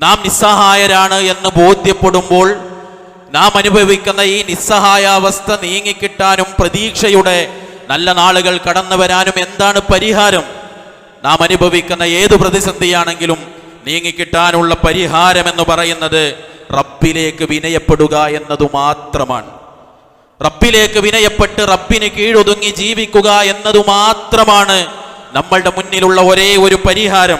നാം നിസ്സഹായരാണ് എന്ന് ബോധ്യപ്പെടുമ്പോൾ നാം അനുഭവിക്കുന്ന ഈ നിസ്സഹായാവസ്ഥ നീങ്ങിക്കിട്ടാനും പ്രതീക്ഷയുടെ നല്ല നാളുകൾ കടന്നു വരാനും എന്താണ് പരിഹാരം? നാം അനുഭവിക്കുന്ന ഏത് പ്രതിസന്ധിയാണെങ്കിലും നീങ്ങിക്കിട്ടാനുള്ള പരിഹാരം എന്ന് പറയുന്നത് റബ്ബിലേക്ക് വിനയപ്പെടുക എന്നതു മാത്രമാണ്. റബ്ബിലേക്ക് വിനയപ്പെട്ട് റബ്ബിന് കീഴൊതുങ്ങി ജീവിക്കുക എന്നതു മാത്രമാണ് നമ്മളുടെ മുന്നിലുള്ള ഒരേ ഒരു പരിഹാരം.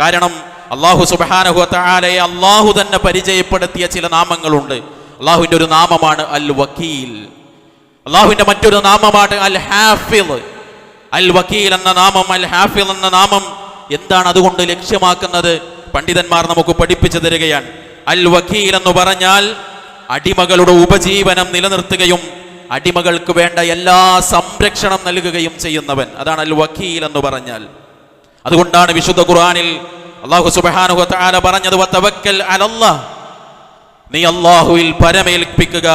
കാരണം അള്ളാഹു സുബാനഹുലയെ അള്ളാഹു തന്നെ പരിചയപ്പെടുത്തിയ ചില നാമങ്ങളുണ്ട്. അള്ളാഹുവിന്റെ ഒരു നാമമാണ് അൽ വക്കീൽ അള്ളാഹുവിന്റെ മറ്റൊരു നാമമാണ് അൽ ഹാഫിൽ അൽ വക്കീൽ എന്ന നാമം അൽ ഹാഫിൽ എന്ന നാമം എന്താണ് അതുകൊണ്ട് ലക്ഷ്യമാക്കുന്നത്? പണ്ഡിതന്മാർ നമുക്ക് പഠിപ്പിച്ചു തരികയാണ്. അൽ വക്കീൽ എന്ന് പറഞ്ഞാൽ അടിമകളുടെ ഉപജീവനം നിലനിർത്തുകയും അടിമകൾക്ക് വേണ്ട എല്ലാ സംരക്ഷണം നൽകുകയും ചെയ്യുന്നവൻ. അതാണ് അൽ വക്കീൽ എന്ന് പറഞ്ഞാൽ. അതുകൊണ്ടാണ് വിശുദ്ധ ഖുർആനിൽ അള്ളാഹു സുബ്ഹാനഹു വ തആല പറഞ്ഞത് വത്തവക്കൽ അലല്ലാഹ് നീ അള്ളാഹുവിൽ പരമേൽപ്പിക്കുക.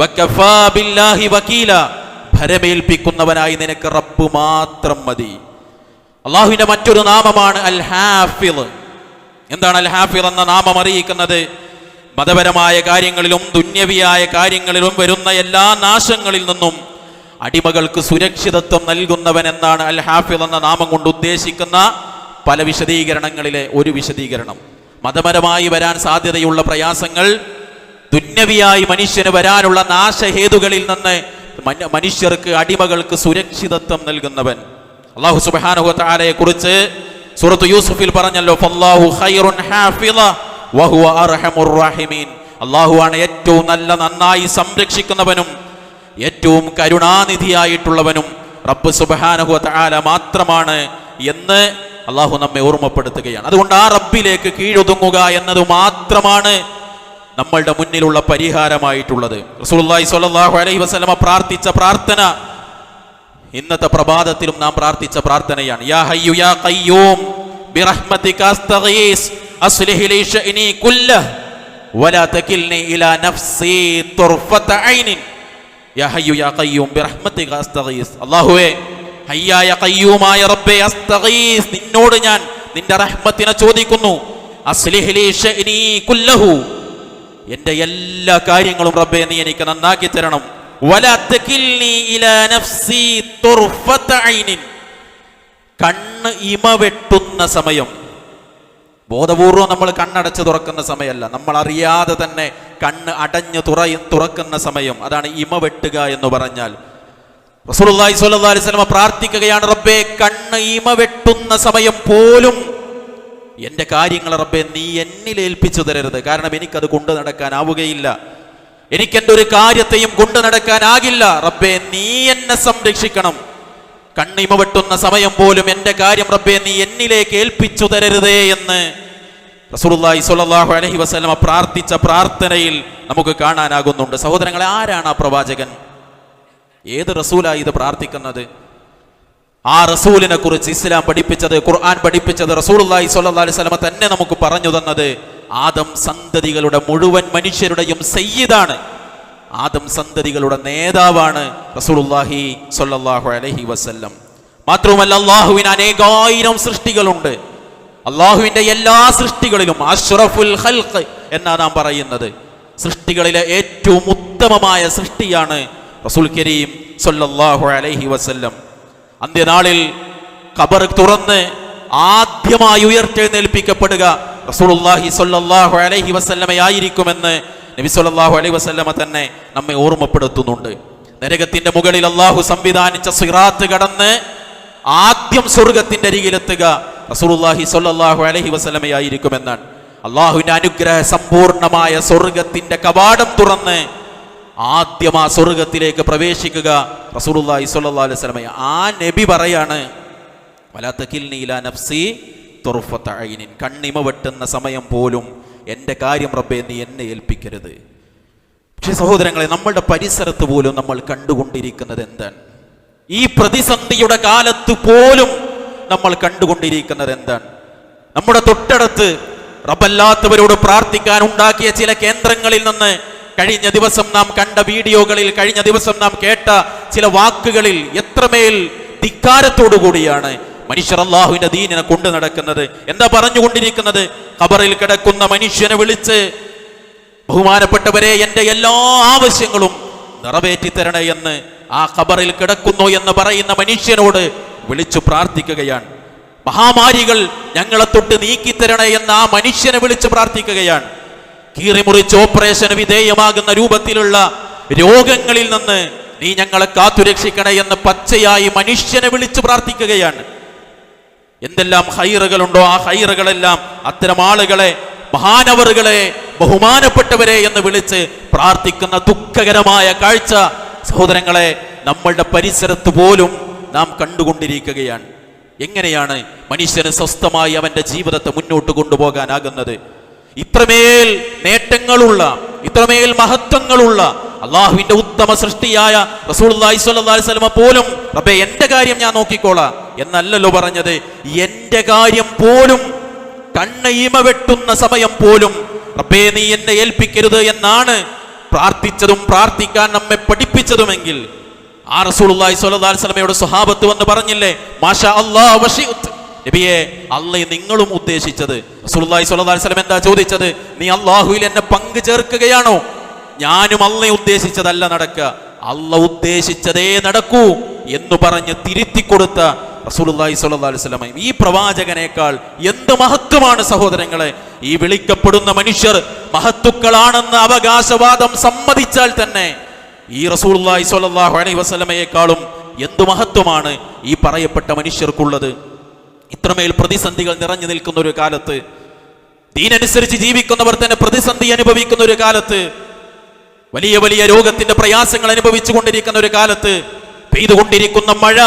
വക്കീല ഭരമേൽപ്പിക്കുന്നവനായി നിനക്ക് റബ്ബ് മാത്രം മതി. അള്ളാഹുവിന്റെ മറ്റൊരു നാമമാണ് അൽ ഹാഫിൽ എന്താണ് അൽ ഹാഫിൽ എന്ന നാമം അറിയിക്കുന്നത്? മതപരമായ കാര്യങ്ങളിലും ദുന്യവിയായ കാര്യങ്ങളിലും വരുന്ന എല്ലാ നാശങ്ങളിൽ നിന്നും അടിമകൾക്ക് സുരക്ഷിതത്വം നൽകുന്നവൻ എന്നാണ് അൽ ഹാഫിൽ എന്ന നാമം കൊണ്ട് ഉദ്ദേശിക്കുന്ന പല വിശദീകരണങ്ങളിലെ ഒരു വിശദീകരണം. മതപരമായി വരാൻ സാധ്യതയുള്ള പ്രയാസങ്ങൾ ദുന്യവിയായി മനുഷ്യന് വരാനുള്ള നാശഹേതുകളിൽ നിന്ന് മനുഷ്യർക്ക് അടിമകൾക്ക് സുരക്ഷിതത്വം നൽകുന്നവൻ. അള്ളാഹു സുബ്ഹാനഹു തആലയെ കുറിച്ച് സൂറത്ത് യൂസുഫിൽ പറഞ്ഞല്ലോ അള്ളാഹുവാണ് ഏറ്റവും നല്ല നന്നായി സംരക്ഷിക്കുന്നവനും ഏറ്റവും കരുണാനിധിയായിട്ടുള്ളവനും. റബ്ബ് സുബ്ഹാനഹു തആല മാത്രമാണ് എന്ന് അള്ളാഹു നമ്മെ ഓർമ്മപ്പെടുത്തുകയാണ്. അതുകൊണ്ട് ആ റബ്ബിലേക്ക് കീഴൊതുങ്ങുക എന്നത് മാത്രമാണ് നമ്മളുടെ മുന്നിലുള്ള പരിഹാരമായിട്ടുള്ളത്. റസൂലുള്ളാഹി സ്വല്ലല്ലാഹു അലൈഹി വസല്ലമ പ്രാർത്ഥിച്ച പ്രാർത്ഥന ഇന്നത്തെ പ്രഭാതത്തിലും നാം പ്രാർത്ഥിച്ച പ്രാർത്ഥനയാണ്. യാ ഹയ്യു യാ ഖയ്യൂം ബിറഹ്മതിക അസ്തഗീസ് അസ്ലിഹ് ലി ശഅനി കുല്ല വലാ തകിൽനി ഇലാ നഫ്സി തുർഫത ഐനിൻ. യാ ഹയ്യു യാ ഖയ്യൂം ബിറഹ്മതിക അസ്തഗീസ്. അല്ലാഹുവേ ഹയ്യായ കയ്യൂമായ റബ്ബേ അസ്തഗീസ്. നിന്നോട് ഞാൻ നിന്റെ റഹ്മത്തിനെ ചോദിക്കുന്നു. കുല്ലഹു. എന്റെ എല്ലാ കാര്യങ്ങളും റബ്ബെ നീ എനിക്ക് നന്നാക്കി തരണം. വലാ തകിൽനി ഇലാ നഫ്സി തുർഫത ഐനിൻ. കണ്ണ് ഇമ വെട്ടുന്ന സമയം. ബോധപൂർവം നമ്മൾ കണ്ണടച്ച് തുറക്കുന്ന സമയമല്ല. നമ്മൾ അറിയാതെ തന്നെ കണ്ണ് അടഞ്ഞു തുറയും തുറക്കുന്ന സമയം. അതാണ് ഇമ വെട്ടുക എന്ന് പറഞ്ഞാൽ. റസൂലുള്ളാഹി സ്വല്ലല്ലാഹു അലൈഹി വസല്ലം പ്രാർത്ഥിക്കുകയാണ് റബ്ബേ കണ്ണ് ഇമ വെട്ടുന്ന സമയം പോലും എന്റെ കാര്യങ്ങൾ റബ്ബെ നീ എന്നിൽ ഏൽപ്പിച്ചു തരരുത്. കാരണം എനിക്കത് കൊണ്ടു നടക്കാനാവുകയില്ല എനിക്ക് എന്റെ ഒരു കാര്യത്തെയും കൊണ്ടു നടക്കാനാകില്ല റബ്ബെ നീ എന്നെ സംരക്ഷിക്കണം. കണ്ണിമ വെട്ടുന്ന സമയം പോലും എന്റെ കാര്യം റബ്ബെ നീ എന്നിലേക്ക് ഏൽപ്പിച്ചു തരരുതേ എന്ന് റസൂലുള്ളാഹി സ്വല്ലല്ലാഹു അലൈഹി വസല്ലം പ്രാർത്ഥിച്ച പ്രാർത്ഥനയിൽ നമുക്ക് കാണാനാകുന്നുണ്ട്. സഹോദരങ്ങളെ ആരാണ് ആ പ്രവാചകൻ? ഏത് റസൂലായി ഇത് പ്രാർത്ഥിക്കുന്നത്? ആ റസൂലിനെ കുറിച്ച് ഇസ്ലാം പഠിപ്പിച്ചത് ഖുർആൻ പഠിപ്പിച്ചത് റസൂലുള്ളാഹി സ്വല്ലി വസല്ലമ തന്നെ നമുക്ക് പറഞ്ഞു തന്നത് ആദം സന്തതികളുടെ മുഴുവൻ മനുഷ്യരുടെയും സയ്യിദാണ്. ആദം സന്തതികളുടെ നേതാവാണ് റസൂലുള്ളാഹി സ്വല്ലല്ലാഹു അലൈഹി വസല്ലം. മാത്രവുമല്ല അള്ളാഹുവിന് അനേകായിരം സൃഷ്ടികളുണ്ട്. അള്ളാഹുവിന്റെ എല്ലാ സൃഷ്ടികളിലും അഷ്റഫുൽ ഖൽഖ് എന്നാ നാം പറയുന്നത്. സൃഷ്ടികളിലെ ഏറ്റവും ഉത്തമമായ സൃഷ്ടിയാണ് റസൂൽ കരീം സൊല്ലാഹു അലൈഹി വസല്ലം അന്ത്യനാളിൽ ഖബർ തുറന്ന് ആദ്യമായി ഉയർത്തെഴുന്നേൽപ്പിക്കപ്പെടുക റസൂലുള്ളാഹി സൊല്ലാഹു അലൈഹി വസല്ലമയായിരിക്കുമെന്ന് നബി സൊല്ലാഹു അലൈഹി വസല്ലമ തന്നെ നമ്മെ ഓർമ്മപ്പെടുത്തുന്നുണ്ട്. നരകത്തിന്റെ മുകളിൽ അള്ളാഹു സംവിധാനിച്ച സിറാത്ത് കടന്ന് ആദ്യം സ്വർഗത്തിന്റെ അരികിലെത്തുക റസൂലുള്ളാഹി സൊല്ലാഹു അലഹി വസ്ലമയായിരിക്കുമെന്നാണ് അള്ളാഹുവിന്റെ അനുഗ്രഹ സമ്പൂർണമായ സ്വർഗത്തിന്റെ കവാടം തുറന്ന് ആദ്യം ആ സ്വർഗത്തിലേക്ക് പ്രവേശിക്കുക റസൂലുള്ളാഹി സ്വല്ലല്ലാഹു അലൈഹി വസല്ലം ആ നബി പറയാണ് വലാത്ത തകിൽനി നഫ്സി തുർഫത ഐനിൻ കണ്ണിമ വെട്ടുന്ന സമയം പോലും എന്റെ കാര്യം റബ്ബേ നീ എന്നെ ഏൽപ്പിക്കരുത്. പക്ഷേ സഹോദരങ്ങളെ നമ്മളുടെ പരിസരത്ത് പോലും നമ്മൾ കണ്ടുകൊണ്ടിരിക്കുന്നത് എന്താണ്? ഈ പ്രതിസന്ധിയുടെ കാലത്ത് പോലും നമ്മൾ കണ്ടുകൊണ്ടിരിക്കുന്നത് എന്താണ്? നമ്മുടെ തൊട്ടടുത്ത് റബ്ബല്ലാത്തവരോട് പ്രാർത്ഥിക്കാൻ ഉണ്ടാക്കിയ ചില കേന്ദ്രങ്ങളിൽ നിന്ന് കഴിഞ്ഞ ദിവസം നാം കണ്ട വീഡിയോകളിൽ കഴിഞ്ഞ ദിവസം നാം കേട്ട ചില വാക്കുകളിൽ എത്രമേൽ ധിക്കാരത്തോടു കൂടിയാണ് മനുഷ്യർ അള്ളാഹുവിന്റെ ദീനിനെ കൊണ്ടു നടക്കുന്നത്. എന്താ പറഞ്ഞുകൊണ്ടിരിക്കുന്നത്? ഖബറിൽ കിടക്കുന്ന മനുഷ്യനെ വിളിച്ച് ബഹുമാനപ്പെട്ടവരെ എന്റെ എല്ലാ ആവശ്യങ്ങളും നിറവേറ്റി തരണേ എന്ന് ആ ഖബറിൽ കിടക്കുന്നു എന്ന് പറയുന്ന മനുഷ്യനോട് വിളിച്ചു പ്രാർത്ഥിക്കുകയാണ്. മഹാമാരികൾ ഞങ്ങളെ തൊട്ട് നീക്കിത്തരണേ എന്ന് ആ മനുഷ്യനെ വിളിച്ച് പ്രാർത്ഥിക്കുകയാണ്. കീറിമുറിച്ച് ഓപ്പറേഷന് വിധേയമാകുന്ന രൂപത്തിലുള്ള രോഗങ്ങളിൽ നിന്ന് നീ ഞങ്ങളെ കാത്തുരക്ഷിക്കണേ എന്ന് പച്ചയായി മനുഷ്യനെ വിളിച്ച് പ്രാർത്ഥിക്കുകയാണ്. എന്തെല്ലാം ഹൈറുകളുണ്ടോ ആ ഹൈറുകളെല്ലാം അത്തരം ആളുകളെ മഹാനവറുകളെ ബഹുമാനപ്പെട്ടവരെ എന്ന് വിളിച്ച് പ്രാർത്ഥിക്കുന്ന ദുഃഖകരമായ കാഴ്ച സഹോദരങ്ങളെ നമ്മളുടെ പരിസരത്ത് പോലും നാം കണ്ടുകൊണ്ടിരിക്കുകയാണ്. എങ്ങനെയാണ് മനുഷ്യന് സ്വസ്ഥമായി അവന്റെ ജീവിതത്തെ മുന്നോട്ട് കൊണ്ടുപോകാനാകുന്നത്? ഇത്രമേൽ നേട്ടങ്ങളുള്ള ഇത്രമേൽ മഹത്വങ്ങളുള്ള അള്ളാഹുവിന്റെ ഉത്തമ സൃഷ്ടിയായ അലൈഹി വസല്ലമ പോലും റബ്ബേ എന്റെ കാര്യം ഞാൻ നോക്കിക്കോളാം എന്നല്ലല്ലോ പറഞ്ഞത്. എന്റെ കാര്യം പോലും കണ്ണയിമ വെട്ടുന്ന സമയം പോലും റബ്ബേ നീ എന്നെ ഏൽപ്പിക്കരുത് എന്നാണ് പ്രാർത്ഥിച്ചതും പ്രാർത്ഥിക്കാൻ നമ്മെ പഠിപ്പിച്ചതുമെങ്കിൽ ആ അലൈഹി വസല്ലമയുടെ സ്വഹാബത്ത് വന്ന് പറഞ്ഞില്ലേ മാഷ വശിഉത്ത്. നബിയെ അല്ല നിങ്ങളും ഉദ്ദേശിച്ചത്. അലൈഹി വസല്ലം എന്താ ചോദിച്ചത്? നീ അള്ളാഹുയിൽ എന്നെ പങ്കു ചേർക്കുകയാണോ? ഞാനും അള്ളയെ ഉദ്ദേശിച്ചതല്ല നടക്കുക. അല്ല ഉദ്ദേശിച്ചതേ നടക്കൂ എന്ന് പറഞ്ഞ് തിരുത്തി കൊടുത്ത സ്വല്ലല്ലാഹി അലൈഹി വസല്ലം. ഈ പ്രവാചകനേക്കാൾ എന്ത് മഹത്വമാണ് സഹോദരങ്ങളെ? ഈ വിളിക്കപ്പെടുന്ന മനുഷ്യർ മഹത്വക്കളാണെന്ന് അവകാശവാദം സമ്മതിച്ചാൽ തന്നെ ഈ റസൂലുള്ളാഹി സ്വല്ലല്ലാഹു അലൈഹി വസല്ലമയേക്കാളും എന്ത് മഹത്വമാണ് ഈ പറയപ്പെട്ട മനുഷ്യർക്കുള്ളത്? ഇത്രമേൽ പ്രതിസന്ധികൾ നിറഞ്ഞു നിൽക്കുന്ന ഒരു കാലത്ത് ദീനനുസരിച്ച് ജീവിക്കുന്നവർ തന്നെ പ്രതിസന്ധി അനുഭവിക്കുന്ന ഒരു കാലത്ത് വലിയ വലിയ രോഗത്തിന്റെ പ്രയാസങ്ങൾ അനുഭവിച്ചു കൊണ്ടിരിക്കുന്ന ഒരു കാലത്ത് പെയ്തുകൊണ്ടിരിക്കുന്ന മഴ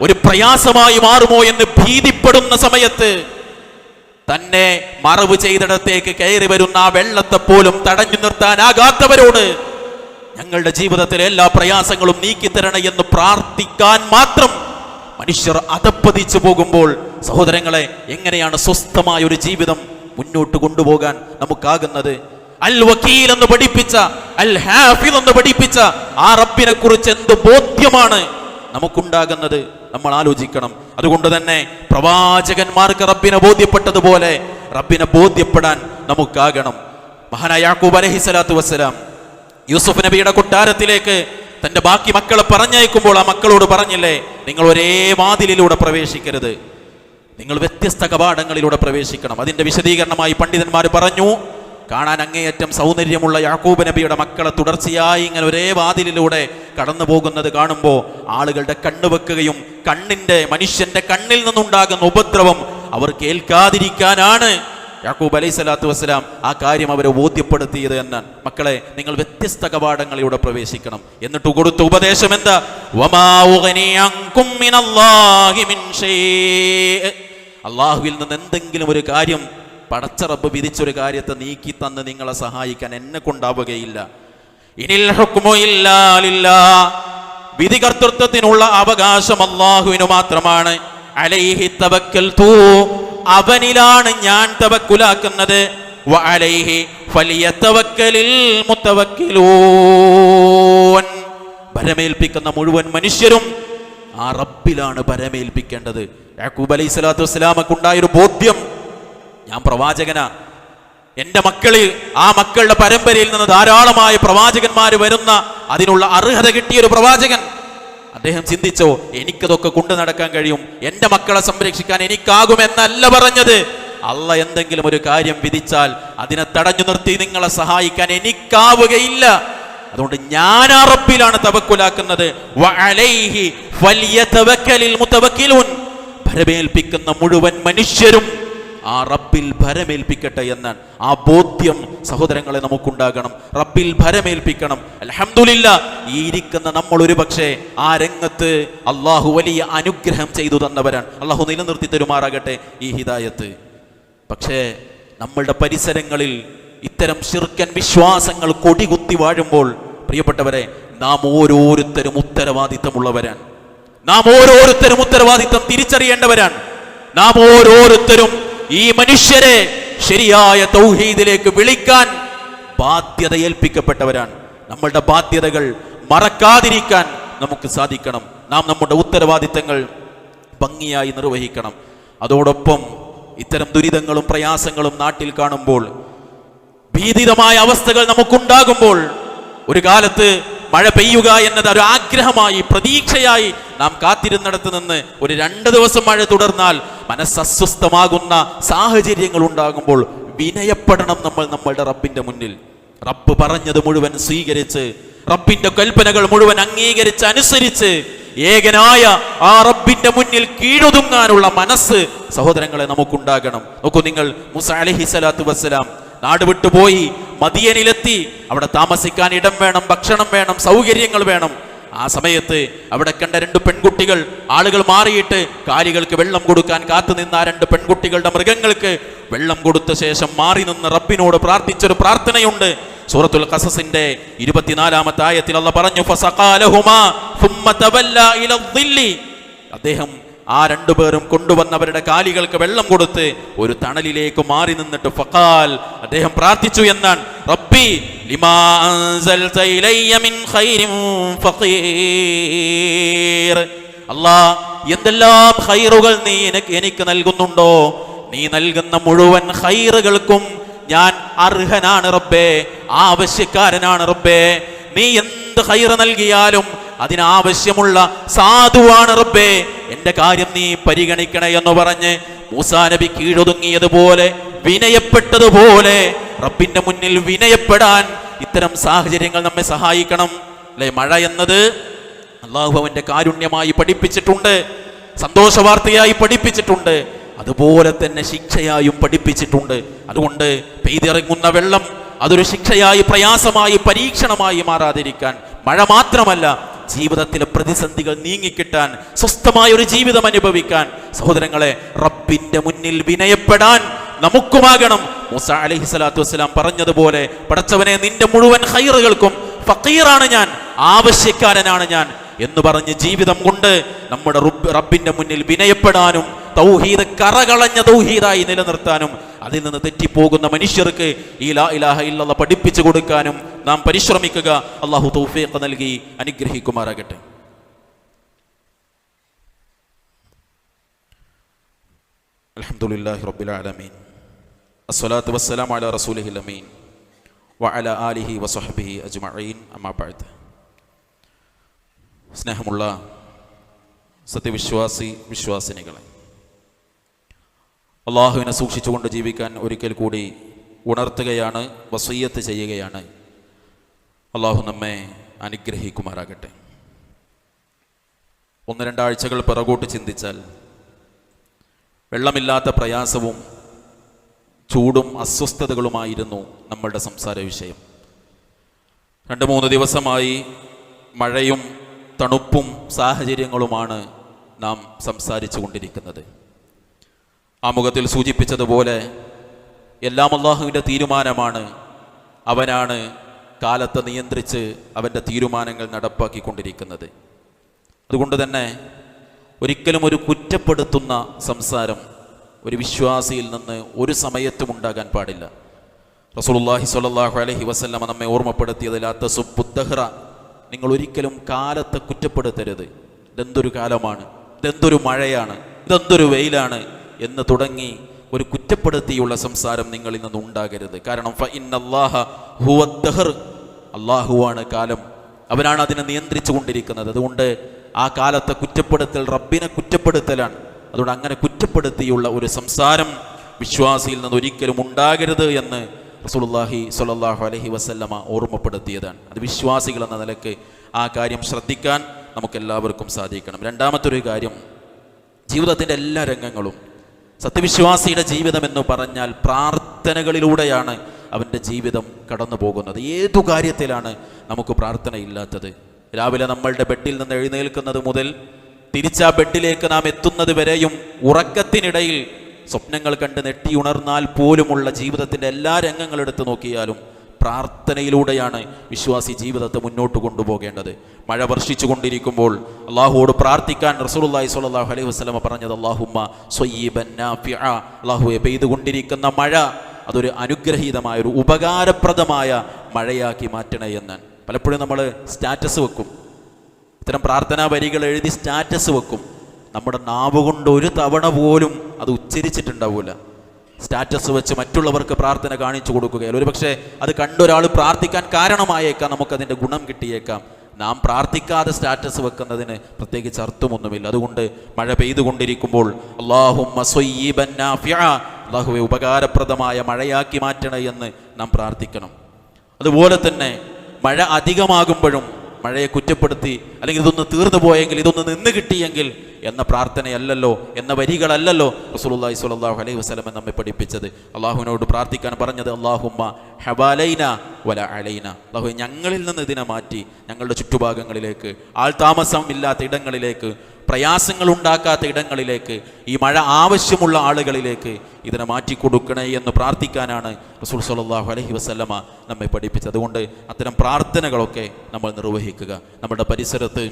ഒരു പ്രയാസമായി മാറുമോ എന്ന് ഭീതിപ്പെടുന്ന സമയത്ത് തന്നെ മറവ് ചെയ്തിടത്തേക്ക് കയറി വരുന്ന ആ വെള്ളത്തെ പോലും തടഞ്ഞു നിർത്താനാകാത്തവരോട് ഞങ്ങളുടെ ജീവിതത്തിലെ എല്ലാ പ്രയാസങ്ങളും നീക്കിത്തരണേ എന്ന് പ്രാർത്ഥിക്കാൻ മാത്രം മനുഷ്യർ അതപ്പതിച്ചു പോകുമ്പോൾ സഹോദരങ്ങളെ എങ്ങനെയാണ് സ്വസ്ഥമായ ഒരു ജീവിതം മുന്നോട്ട് കൊണ്ടുപോകാൻ നമുക്കാകുന്നത്? അൽ വക്കീൽ എന്ന് പഠിപ്പിച്ച അൽ ഹാഫിൽ എന്ന് പഠിപ്പിച്ച ആ റബ്ബിനെ കുറിച്ച് എന്ത് ബോധ്യമാണ് നമുക്കുണ്ടാകുന്നത്? നമ്മൾ ആലോചിക്കണം. അതുകൊണ്ട് തന്നെ പ്രവാചകന്മാർക്ക് റബ്ബിനെ ബോധ്യപ്പെട്ടതുപോലെ റബ്ബിനെ ബോധ്യപ്പെടാൻ നമുക്കാകണം. മഹാനായ യാക്കൂബ് അലഹി സ്വലാത്തു വസ്സലാം യൂസുഫ് നബിയുടെ കൊട്ടാരത്തിലേക്ക് തന്റെ ബാക്കി മക്കളെ പറഞ്ഞയക്കുമ്പോൾ ആ മക്കളോട് പറഞ്ഞില്ലേ നിങ്ങൾ ഒരേ വാതിലിലൂടെ പ്രവേശിക്കരുത്. നിങ്ങൾ വ്യത്യസ്ത കവാടങ്ങളിലൂടെ പ്രവേശിക്കണം. അതിന്റെ വിശദീകരണമായി പണ്ഡിതന്മാർ പറഞ്ഞു കാണാൻ അങ്ങേയറ്റം സൗന്ദര്യമുള്ള യാക്കൂബ് നബിയുടെ മക്കളെ തുടർച്ചയായി ഇങ്ങനെ ഒരേ വാതിലിലൂടെ കടന്നു പോകുന്നത് കാണുമ്പോൾ ആളുകളുടെ കണ്ണ് വെക്കുകയും കണ്ണിന്റെ മനുഷ്യന്റെ കണ്ണിൽ നിന്നുണ്ടാകുന്ന ഉപദ്രവം അവർ കേൾക്കാതിരിക്കാനാണ് യാക്കൂബ് അലൈഹി സ്വലാത്തു വസ്സലാം ആ കാര്യം അവരെ ബോധ്യപ്പെടുത്തിയത് എന്നാണ് മക്കളെ നിങ്ങൾ വ്യത്യസ്ത കവാടങ്ങളിലൂടെ പ്രവേശിക്കണം. എന്നിട്ട് കൊടുത്ത ഉപദേശം എന്താ. അള്ളാഹുവിൽ നിന്ന് എന്തെങ്കിലും ഒരു കാര്യം പടച്ചറബ് വിധിച്ചൊരു കാര്യത്തെ നീക്കി തന്ന് നിങ്ങളെ സഹായിക്കാൻ എന്നെ കൊണ്ടാവുകയില്ല. ഇനിൽ. വിധികർത്തൃത്വത്തിനുള്ള അവകാശം അള്ളാഹുവിന് മാത്രമാണ്. അലൈഹി തവക്കൽ തൂ. അവനിലാണ് ഞാൻ തവക്കുലാക്കുന്നത്. വഅലൈഹി മുഴുവൻ മനുഷ്യരും ആ റബ്ബിലാണ് ഭരമേൽപ്പിക്കേണ്ടത്. യാക്കൂബ് അലൈഹി സ്വലാത്തു വസ്സലാമക്കുണ്ടായൊരു ബോധ്യം. ഞാൻ പ്രവാചകനാ. എന്റെ മക്കളിൽ ആ മക്കളുടെ പരമ്പരയിൽ നിന്ന് ധാരാളമായ പ്രവാചകന്മാർ വരുന്ന അതിനുള്ള അർഹത കിട്ടിയ ഒരു പ്രവാചകൻ. അദ്ദേഹം ചിന്തിച്ചോ എനിക്കതൊക്കെ കൊണ്ടു നടക്കാൻ കഴിയും. എന്റെ മക്കളെ സംരക്ഷിക്കാൻ എനിക്കാകുമെന്നല്ല പറഞ്ഞത്. അല്ല എന്തെങ്കിലും ഒരു കാര്യം വിധിച്ചാൽ അതിനെ തടഞ്ഞു നിർത്തി നിങ്ങളെ സഹായിക്കാൻ എനിക്കാവുകയില്ല. അതുകൊണ്ട് ഞാൻ ആ റബ്ബിലാണ് തവക്കുലാക്കുന്നത്. വ തവക്കലിൽ മുതവക്കിലൂൻ. ഭരമേൽപ്പിക്കുന്ന മുഴുവൻ മനുഷ്യരും ആ റബ്ബിൽ ഭരമേൽപ്പിക്കട്ടെ എന്ന് ആ ബോധ്യം സഹോദരങ്ങളെ നമുക്കുണ്ടാകണം. റബ്ബിൽ ഭരമേൽപ്പിക്കണം. അലഹമില്ല ഈ ഇരിക്കുന്ന നമ്മൾ ഒരു പക്ഷേ ആ രംഗത്ത് അള്ളാഹു വലിയ അനുഗ്രഹം ചെയ്തു തന്നവരാണ്. അള്ളാഹു നിലനിർത്തി തരുമാറാകട്ടെ ഈ ഹിദായത്ത്. പക്ഷേ നമ്മളുടെ പരിസരങ്ങളിൽ ഇത്തരം ശിർക്കൻ വിശ്വാസങ്ങൾ കൊടികുത്തി വാഴുമ്പോൾ പ്രിയപ്പെട്ടവരെ നാം ഓരോരുത്തരും ഉത്തരവാദിത്തമുള്ളവരാണ്. നാം ഓരോരുത്തരും ഉത്തരവാദിത്തം തിരിച്ചറിയേണ്ടവരാണ്. നാം ഓരോരുത്തരും ഈ മനുഷ്യരെ ശരിയായ തൗഹീദിലേക്ക് വിളിക്കാൻ ബാധ്യത ഏൽപ്പിക്കപ്പെട്ടവരാണ് നമ്മളുടെ ബാധ്യതകൾ മറക്കാതിരിക്കാൻ നമുക്ക് സാധിക്കണം. നാം നമ്മുടെ ഉത്തരവാദിത്തങ്ങൾ ഭംഗിയായി നിർവഹിക്കണം. അതോടൊപ്പം ഇത്തരം ദുരിതങ്ങളും പ്രയാസങ്ങളും നാട്ടിൽ കാണുമ്പോൾ ഭീതിതമായ അവസ്ഥകൾ നമുക്കുണ്ടാകുമ്പോൾ ഒരു കാലത്ത് മഴ പെയ്യുക എന്നത് ഒരു ആഗ്രഹമായി പ്രതീക്ഷയായി നാം കാത്തിരുന്നിടത്ത് നിന്ന് ഒരു രണ്ട് ദിവസം മഴ തുടർന്നാൽ മനസ്സസ്വസ്ഥമാകുന്ന സാഹചര്യങ്ങൾ ഉണ്ടാകുമ്പോൾ വിനയപ്പെടണം നമ്മൾ നമ്മളുടെ റബ്ബിന്റെ മുന്നിൽ. റബ്ബ് പറഞ്ഞത് മുഴുവൻ സ്വീകരിച്ച് റബ്ബിന്റെ കൽപ്പനകൾ മുഴുവൻ അംഗീകരിച്ച് അനുസരിച്ച് ഏകനായ ആ റബ്ബിന്റെ മുന്നിൽ കീഴൊതുങ്ങാനുള്ള മനസ്സ് സഹോദരങ്ങളെ നമുക്കുണ്ടാകണം. നോക്കൂ നിങ്ങൾ മുസ അലഹി സ്വലാത്തു വസ്സലാം നാട് വിട്ടുപോയി മതിയനിലെത്തി അവിടെ താമസിക്കാൻ ഇടം വേണം ഭക്ഷണം വേണം സൗകര്യങ്ങൾ വേണം. ആ സമയത്ത് അവിടെ കണ്ട രണ്ട് പെൺകുട്ടികൾ ആളുകൾ മാറിയിട്ട് കാലികൾക്ക് വെള്ളം കൊടുക്കാൻ കാത്തു നിന്ന ആ രണ്ട് പെൺകുട്ടികളുടെ മൃഗങ്ങൾക്ക് വെള്ളം കൊടുത്ത ശേഷം മാറി നിന്ന് റബ്ബിനോട് പ്രാർത്ഥിച്ചൊരു പ്രാർത്ഥനയുണ്ട്. സൂറത്തുൽ ഖസസിന്റെ ഇരുപത്തിനാലാമത്തെ ആയത്തിൽ അള്ള പറഞ്ഞു അദ്ദേഹം ആ രണ്ടുപേരും കൊണ്ടുവന്നവരുടെ കാലികൾക്ക് വെള്ളം കൊടുത്ത് ഒരു തണലിലേക്ക് മാറി നിന്നിട്ട് ഫക്കാൽ അദ്ദേഹം പ്രാർത്ഥിച്ചു എന്നാണ്. റബ്ബി ലിമാ ഖൈരിൻ ഫഖീർ. അല്ലാ എന്തെല്ലാം ഖൈറുകൾ നീ എനിക്ക് എനിക്ക് നൽകുന്നുണ്ടോ? നീ നൽകുന്ന മുഴുവൻ ഖൈറുകൾക്കും ഞാൻ അർഹനാണ് റബ്ബേ ആവശ്യക്കാരനാണ് റബ്ബേ. നീ എന്ത് ഖൈറ് നൽകിയാലും അതിനാവശ്യമുള്ള സാധുവാണ് റബ്ബേ. എന്റെ കാര്യം നീ പരിഗണിക്കണേ എന്ന് പറഞ്ഞ് മൂസാ നബി കീഴൊതുങ്ങിയതുപോലെ വിനയപ്പെട്ടതുപോലെ റബ്ബിന്റെ മുന്നിൽ വിനയപ്പെടാൻ ഇത്തരം സാഹചര്യങ്ങൾ നമ്മെ സഹായിക്കണം. അല്ലെ? മഴ എന്നത് അള്ളാഹു അവന്റെ കാരുണ്യമായി പഠിപ്പിച്ചിട്ടുണ്ട് സന്തോഷ വാർത്തയായി പഠിപ്പിച്ചിട്ടുണ്ട് അതുപോലെ തന്നെ ശിക്ഷയായും പഠിപ്പിച്ചിട്ടുണ്ട്. അതുകൊണ്ട് പെയ്തിറങ്ങുന്ന വെള്ളം അതൊരു ശിക്ഷയായി പ്രയാസമായി പരീക്ഷണമായി മാറാതിരിക്കാൻ മഴ മാത്രമല്ല ജീവിതത്തിലെ പ്രതിസന്ധികൾ നീങ്ങിക്കിട്ടാൻ സ്വസ്ഥമായ ഒരു ജീവിതം അനുഭവിക്കാൻ. സഹോദരങ്ങളെ റബ്ബിന്റെ മുന്നിൽ വിനയപ്പെടാൻ നമുക്കുമാകണം. മൂസ അലൈഹി സ്വലാത്തു വസ്സലാം പറഞ്ഞതുപോലെ പടച്ചവനെ നിന്റെ മുഴുവൻ ഹൈറുകൾക്കും ഫക്കീറാണ് ഞാൻ ആവശ്യക്കാരനാണ് ഞാൻ എന്ന് പറഞ്ഞ് ജീവിതം കൊണ്ട് നമ്മുടെ റബ്ബിന്റെ മുന്നിൽ വിനയപ്പെടാനും തൗഹീദ് കറകളഞ്ഞ തൗഹീദായി നിലനിർത്താനും അതിൽ നിന്ന് തെറ്റിപ്പോകുന്ന മനുഷ്യർക്ക് ഈ ലാ ഇലാഹ ഇല്ലല്ലാഹ് പഠിപ്പിച്ചു കൊടുക്കാനും നാം പരിശ്രമിക്കുക. അള്ളാഹു തൗഫീഖ് നൽകി അനുഗ്രഹിക്കുമാറാകട്ടെ. അൽഹംദുലില്ലാഹി റബ്ബിൽ ആലമീൻ. അസ്സലാത്തു വസ്സലാമു അലാ റസൂലിഹിൽ അമീൻ. വഅല ആലിഹി വസഹബിഹി അജ്മഈൻ. അമ്മാ ബഅദ്. സ്നേഹമുള്ള സത്യവിശ്വാസി വിശ്വാസിനികളെ അള്ളാഹുവിനെ സൂക്ഷിച്ചുകൊണ്ട് ജീവിക്കാൻ ഒരിക്കൽ കൂടി ഉണർത്തുകയാണ് വസയ്യത്ത് ചെയ്യുകയാണ് അള്ളാഹു നമ്മെ അനുഗ്രഹിക്കുമാറാകട്ടെ. ഒന്ന് രണ്ടാഴ്ചകൾ പിറകോട്ട് ചിന്തിച്ചാൽ വെള്ളമില്ലാത്ത പ്രയാസവും ചൂടും അസ്വസ്ഥതകളുമായിരുന്നു നമ്മളുടെ സംസാര വിഷയം. രണ്ട് മൂന്ന് ദിവസമായി മഴയും തണുപ്പും സാഹചര്യങ്ങളുമാണ് നാം സംസാരിച്ചു കൊണ്ടിരിക്കുന്നത്. ആമുഖത്തിൽ സൂചിപ്പിച്ചതുപോലെ എല്ലാം അള്ളാഹുവിന്റെ തീരുമാനമാണ് അവനാണ് കാലത്തെ നിയന്ത്രിച്ച് അവന്റെ തീരുമാനങ്ങൾ നടപ്പാക്കിക്കൊണ്ടിരിക്കുന്നത്. അതുകൊണ്ട് തന്നെ ഒരിക്കലും ഒരു കുറ്റപ്പെടുത്തുന്ന സംസാരം ഒരു വിശ്വാസിയിൽ നിന്ന് ഒരു സമയത്തും ഉണ്ടാകാൻ പാടില്ല. റസൂലുള്ളാഹി സ്വല്ലല്ലാഹു അലൈഹി വസല്ലമ നമ്മെ ഓർമ്മപ്പെടുത്തിയത് ലാത്ത സുബ്ബുദ്ദഹ്റ നിങ്ങൾ ഒരിക്കലും കാലത്തെ കുറ്റപ്പെടുത്തരുത്. ഇതെന്തൊരു കാലമാണ് ഇതെന്തൊരു മഴയാണ് ഇതെന്തൊരു വെയിലാണ് എന്ന് തുടങ്ങി ഒരു കുറ്റപ്പെടുത്തിയുള്ള സംസാരം നിങ്ങളിൽ നിന്ന് ഉണ്ടാകരുത്. കാരണം ഫ ഇന്നല്ലാഹ ഹുവ ദഹർ അള്ളാഹുവാണ് കാലം. അവനാണ് അതിനെ നിയന്ത്രിച്ചു കൊണ്ടിരിക്കുന്നത് അതുകൊണ്ട് ആ കാലത്തെ കുറ്റപ്പെടുത്തൽ റബ്ബിനെ കുറ്റപ്പെടുത്തലാണ്. അതുകൊണ്ട് അങ്ങനെ കുറ്റപ്പെടുത്തിയുള്ള ഒരു സംസാരം വിശ്വാസിയിൽ നിന്ന് ഒരിക്കലും ഉണ്ടാകരുത് എന്ന് റസൂലുള്ളാഹി സ്വല്ലല്ലാഹു അലൈഹി വസല്ലമ ഓർമ്മപ്പെടുത്തിയതാണ്. അത് വിശ്വാസികൾ എന്ന നിലയ്ക്ക് ആ കാര്യം ശ്രദ്ധിക്കാൻ നമുക്കെല്ലാവർക്കും സാധിക്കണം. രണ്ടാമത്തെ ഒരു കാര്യം ജീവിതത്തിന്റെ എല്ലാ രംഗങ്ങളും സത്യവിശ്വാസിയുടെ ജീവിതം എന്ന് പറഞ്ഞാൽ പ്രാർത്ഥനകളിലൂടെയാണ് അവന്റെ ജീവിതം കടന്നു പോകുന്നത്. ഏതു കാര്യത്തിലാണ് നമുക്ക് പ്രാർത്ഥനയില്ലാത്തത്? രാവിലെ നമ്മളുടെ ബെഡിൽ നിന്ന് എഴുന്നേൽക്കുന്നത് മുതൽ തിരിച്ചാ ബെഡിലേക്ക് നാം എത്തുന്നത് വരെയും ഉറക്കത്തിനിടയിൽ സ്വപ്നങ്ങൾ കണ്ട് നെട്ടിയുണർന്നാൽ പോലുമുള്ള ജീവിതത്തിന്റെ എല്ലാ രംഗങ്ങളെടുത്ത് നോക്കിയാലും പ്രാർത്ഥനയിലൂടെയാണ് വിശ്വാസി ജീവിതത്തെ മുന്നോട്ട് കൊണ്ടുപോകേണ്ടത്. മഴ വർഷിച്ചു കൊണ്ടിരിക്കുമ്പോൾ അള്ളാഹുവോട് പ്രാർത്ഥിക്കാൻ റസൂലുള്ളാഹി സ്വല്ലല്ലാഹു അലൈഹി വസല്ലമ പറഞ്ഞത് അള്ളാഹുമ്മ സ്വയ്യിബൻ നാഫിഅ. പെയ്തുകൊണ്ടിരിക്കുന്ന മഴ അതൊരു അനുഗ്രഹീതമായ ഒരു ഉപകാരപ്രദമായ മഴയാക്കി മാറ്റണേ എന്ന്. പലപ്പോഴും നമ്മൾ സ്റ്റാറ്റസ് വെക്കും. ഇത്തരം പ്രാർത്ഥനാ വരികൾ എഴുതി സ്റ്റാറ്റസ് വെക്കും. നമ്മുടെ നാവ് കൊണ്ട് ഒരു തവണ പോലും അത് ഉച്ചരിച്ചിട്ടുണ്ടാവില്ല സ്റ്റാറ്റസ് വെച്ച് മറ്റുള്ളവർക്ക് പ്രാർത്ഥന കാണിച്ചു കൊടുക്കുകയല്ല. ഒരു പക്ഷേ അത് കണ്ടൊരാൾ പ്രാർത്ഥിക്കാൻ കാരണമായേക്കാം നമുക്കതിന്റെ ഗുണം കിട്ടിയേക്കാം. നാം പ്രാർത്ഥിക്കാതെ സ്റ്റാറ്റസ് വെക്കുന്നതിന് പ്രത്യേകിച്ച് അർത്ഥമൊന്നുമില്ല. അതുകൊണ്ട് മഴ പെയ്തുകൊണ്ടിരിക്കുമ്പോൾ അള്ളാഹുവെ ഉപകാരപ്രദമായ മഴയാക്കി മാറ്റണേ എന്ന് നാം പ്രാർത്ഥിക്കണം. അതുപോലെ തന്നെ മഴ അധികമാകുമ്പോഴും മഴയെ കുറ്റപ്പെടുത്തി അല്ലെങ്കിൽ ഇതൊന്ന് തീർന്നു പോയെങ്കിൽ ഇതൊന്ന് നിന്ന് കിട്ടിയെങ്കിൽ എന്ന പ്രാർത്ഥനയല്ലല്ലോ എന്ന വരികളല്ലല്ലോ റസൂലുള്ളാഹി സ്വല്ലല്ലാഹു അലൈഹി വസല്ലം നമ്മെ പഠിപ്പിച്ചത്. അള്ളാഹുവിനോട് പ്രാർത്ഥിക്കാൻ പറഞ്ഞത് അള്ളാഹുമ്മ ഹബാലൈന വല അലൈന. അള്ളാഹു ഞങ്ങളിൽ നിന്ന് ഇതിനെ മാറ്റി ഞങ്ങളുടെ ചുറ്റുഭാഗങ്ങളിലേക്ക് ആൾ താമസം ഇല്ലാത്ത ഇടങ്ങളിലേക്ക് പ്രയാസങ്ങൾ ഉണ്ടാക്കാത്ത ഇടങ്ങളിലേക്ക് ഈ മഴ ആവശ്യമുള്ള ആളുകളിലേക്ക് ഇതിനെ മാറ്റി കൊടുക്കണേ എന്ന് പ്രാർത്ഥിക്കാനാണ് റസൂൽ സല്ലല്ലാഹു അലൈഹി വസല്ലമ നമ്മെ പഠിപ്പിച്ചത്. അതുകൊണ്ട് അത്തരം പ്രാർത്ഥനകളൊക്കെ നമ്മൾ നിർവഹിക്കുക. നമ്മുടെ പരിസരത്ത്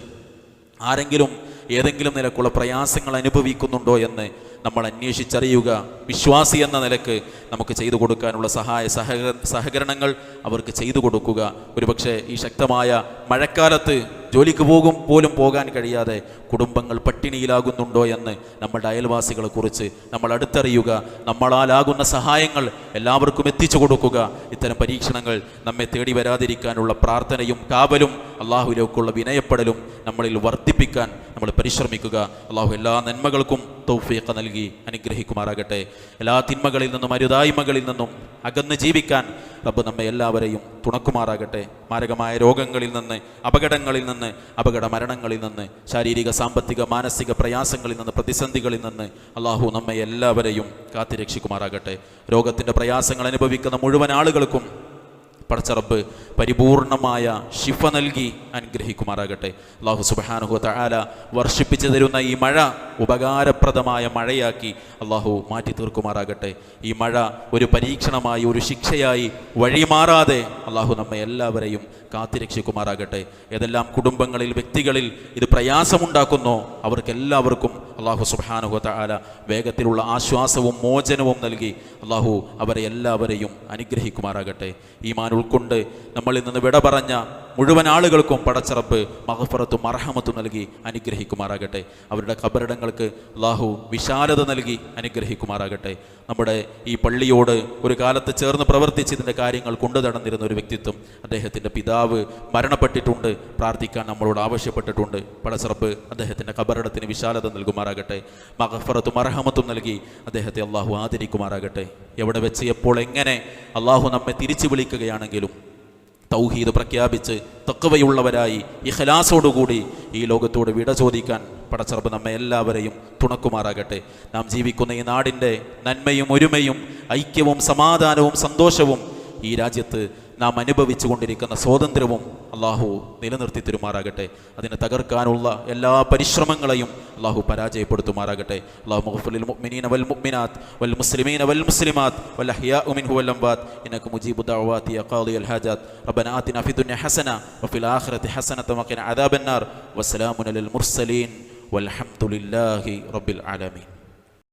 ആരെങ്കിലും ഏതെങ്കിലും നിലക്കുള്ള പ്രയാസങ്ങൾ അനുഭവിക്കുന്നുണ്ടോ എന്ന് നമ്മൾ അന്വേഷിച്ചറിയുക. വിശ്വാസി എന്ന നിലയ്ക്ക് നമുക്ക് ചെയ്തു കൊടുക്കാനുള്ള സഹായ സഹകര സഹകരണങ്ങൾ അവർക്ക് ചെയ്തു കൊടുക്കുക. ഒരുപക്ഷെ ഈ ശക്തമായ മഴക്കാലത്ത് ജോലിക്ക് പോകും പോലും പോകാൻ കഴിയാതെ കുടുംബങ്ങൾ പട്ടിണിയിലാകുന്നുണ്ടോ എന്ന് നമ്മുടെ അയൽവാസികളെ കുറിച്ച് നമ്മൾ അടുത്തറിയുക. നമ്മളാലാകുന്ന സഹായങ്ങൾ എല്ലാവർക്കും എത്തിച്ചു കൊടുക്കുക. ഇത്തരം പരീക്ഷണങ്ങൾ നമ്മെ തേടി വരാതിരിക്കാനുള്ള പ്രാർത്ഥനയും കാവലും അള്ളാഹുവിലേക്കുള്ള വിനയപ്പെടലും നമ്മളിൽ വർദ്ധിപ്പിക്കാൻ നമ്മൾ പരിശ്രമിക്കുക. അള്ളാഹു എല്ലാ നന്മകൾക്കും തൗഫീഖ നൽകി അനുഗ്രഹിക്കുമാറാകട്ടെ. എല്ലാ തിന്മകളിൽ നിന്നും അരുതായ്മകളിൽ നിന്നും അകന്ന് ജീവിക്കാൻ റബ്ബ് നമ്മെ എല്ലാവരെയും തുണക്കുമാറാകട്ടെ. മാരകമായ രോഗങ്ങളിൽ നിന്ന് അപകടങ്ങളിൽ നിന്ന് അപകട മരണങ്ങളിൽ നിന്ന് ശാരീരിക സാമ്പത്തിക മാനസിക പ്രയാസങ്ങളിൽ നിന്ന് പ്രതിസന്ധികളിൽ നിന്ന് അള്ളാഹു നമ്മെ എല്ലാവരെയും കാത്തിരക്ഷിക്കുമാറാകട്ടെ. രോഗത്തിന്റെ പ്രയാസങ്ങൾ അനുഭവിക്കുന്ന മുഴുവൻ ആളുകൾക്കും പടച്ചറബ് പരിപൂർണമായ ശിഫ നൽകി അനുഗ്രഹിക്കുമാറാകട്ടെ. അള്ളാഹു സുബാനുഹു താല വർഷിപ്പിച്ചു തരുന്ന ഈ മഴ ഉപകാരപ്രദമായ മഴയാക്കി അള്ളാഹു മാറ്റി തീർക്കുമാറാകട്ടെ ഈ മഴ ഒരു പരീക്ഷണമായി ഒരു ശിക്ഷയായി വഴിമാറാതെ അള്ളാഹു നമ്മെ എല്ലാവരെയും കാത്തിരക്ഷിക്കുമാറാകട്ടെ. ഏതെല്ലാം കുടുംബങ്ങളിൽ വ്യക്തികളിൽ ഇത് പ്രയാസമുണ്ടാക്കുന്നോ അവർക്കെല്ലാവർക്കും അള്ളാഹു സുബാനുഹു താല വേഗത്തിലുള്ള ആശ്വാസവും മോചനവും നൽകി അള്ളാഹു അവരെ എല്ലാവരെയും അനുഗ്രഹിക്കുമാറാകട്ടെ. ഈമാൻ ഉൾക്കൊണ്ട് നമ്മളിൽ നിന്ന് വിട പറഞ്ഞ മുഴുവൻ ആളുകൾക്കും പടച്ചറപ്പ് മഹഫറത്തും അർഹമത്തും നൽകി അനുഗ്രഹിക്കുമാറാകട്ടെ. അവരുടെ ഖബറിടങ്ങൾക്ക് അള്ളാഹു വിശാലത നൽകി അനുഗ്രഹിക്കുമാറാകട്ടെ. നമ്മുടെ ഈ പള്ളിയോട് ഒരു കാലത്ത് ചേർന്ന് പ്രവർത്തിച്ച് ഇതിന്റെ കാര്യങ്ങൾ കൊണ്ടു നടന്നിരുന്ന ഒരു വ്യക്തിത്വം അദ്ദേഹത്തിന്റെ പിതാവ് മരണപ്പെട്ടിട്ടുണ്ട് പ്രാർത്ഥിക്കാൻ നമ്മളോട് ആവശ്യപ്പെട്ടിട്ടുണ്ട്. പടച്ചറപ്പ് അദ്ദേഹത്തിന്റെ ഖബറിടത്തിന് വിശാലത നൽകുമാറാകട്ടെ. മഹഫറത്തും അർഹമത്തും നൽകി അദ്ദേഹത്തെ അള്ളാഹു ആദരിക്കുമാറാകട്ടെ. എവിടെ വെച്ച് എപ്പോൾ എങ്ങനെ അള്ളാഹു നമ്മെ തിരിച്ചു വിളിക്കുകയാണെങ്കിലും തൗഹീദ് പ്രഖ്യാപിച്ച് തക്കവയുള്ളവരായി ഇഖലാസോടുകൂടി ഈ ലോകത്തോട് വിട ചോദിക്കാൻ പടച്ചറപ്പ് നമ്മെ എല്ലാവരെയും തുണക്കുമാറാകട്ടെ. നാം ജീവിക്കുന്ന ഈ നാടിന്റെ നന്മയും ഒരുമയും ഐക്യവും സമാധാനവും സന്തോഷവും ഈ രാജ്യത്ത് നാം അനുഭവിച്ചു കൊണ്ടിരിക്കുന്ന സ്വാതന്ത്ര്യവും അള്ളാഹു നിലനിർത്തി തരുമാറാകട്ടെ. അതിനെ തകർക്കാനുള്ള എല്ലാ പരിശ്രമങ്ങളെയും അള്ളാഹു പരാജയപ്പെടുത്തുമാറാകട്ടെ. അള്ളാഹു മുഹഫുലിൽ മുഅ്മിനീന വൽ മുഅ്മിനാത്ത് വൽ മുസ്ലിമീന വൽ മുസ്ലിമാത്ത് വൽ അഹ്യാഉ മിൻഹു വൽ അംവാത്ത് ഇന്നക മുജീബു ദഅവാതി യാ അൽ ഹാജാത്ത്. റബ്ബന ആതിന ഫി ദുനിയ ഹസന വഫിൽ ആഖിറതി ഹസനത വഖിന അദാബന്നാർ നാർ. വസ്സലാമുൻ മുർസലീൻ. മുർസലീൻ വൽഹംദുലില്ലാഹി റബ്ബിൽ ആലമീൻ.